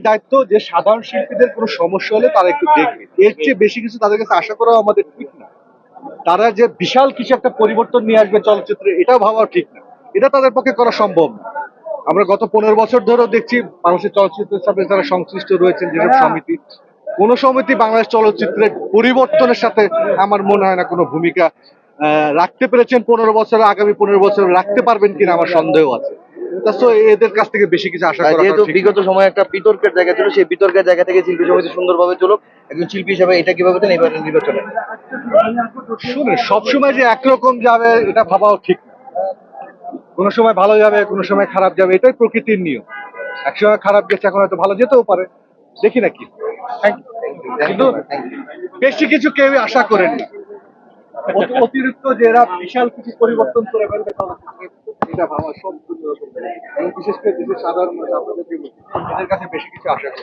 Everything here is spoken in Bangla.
দায়িত্ব যে সাধারণ শিল্পীদের কোনো সমস্যা হলে তারা একটু দেখবে। এর চেয়ে বেশি কিছু তাদের কাছে আশা করাও আমাদের ঠিক না। তারা যে বিশাল কিছু একটা পরিবর্তন নিয়ে আসবে চলচ্চিত্রে এটাও ভাবাও ঠিক না। এটা তাদের পক্ষে করা সম্ভব না। আমরা গত পনেরো বছর ধরেও দেখছি বাংলাদেশের চলচ্চিত্রের সাথে যারা সংশ্লিষ্ট রয়েছেন যেসব সমিতি কোন সমিতি বাংলাদেশ চলচ্চিত্রের পরিবর্তনের সাথে আমার মনে হয় না কোনো ভূমিকা আহ, রাখতে পেরেছেন পনেরো বছর আগামী পনেরো বছর রাখতে পারবেন কিনা আমার সন্দেহ আছে। তা তো এদের কাছ থেকে বেশি কিছু আশা করা যেহেতু বিগত সময় একটা বিতর্কের জায়গা ছিল সেই বিতর্কের জায়গা থেকে শিল্পী সমিতি সুন্দরভাবে চলুক। একজন শিল্পী হিসাবে এটা কীভাবে দেন এবার নির্বাচনে। শুনুন সবসময় যে একরকম যাবে এটা ভাবাও ঠিক না। কোনো সময় ভালো যাবে কোনো সময় খারাপ যাবে এটাই প্রকৃতির নিয়ম। একসময় খারাপ গেছে এখন হয়তো ভালো যেতেও পারে। দেখি না কি কিন্তু বেশি কিছু কেউ আশা করেনি। না অতিরিক্ত যে এরা বিশাল কিছু পরিবর্তন করে ফেলবে এটা ভাবা সব বিশেষ করে দেশের সাধারণ মানুষ আপনাদেরকে বলছি, এদের কাছে বেশি কিছু আশা করি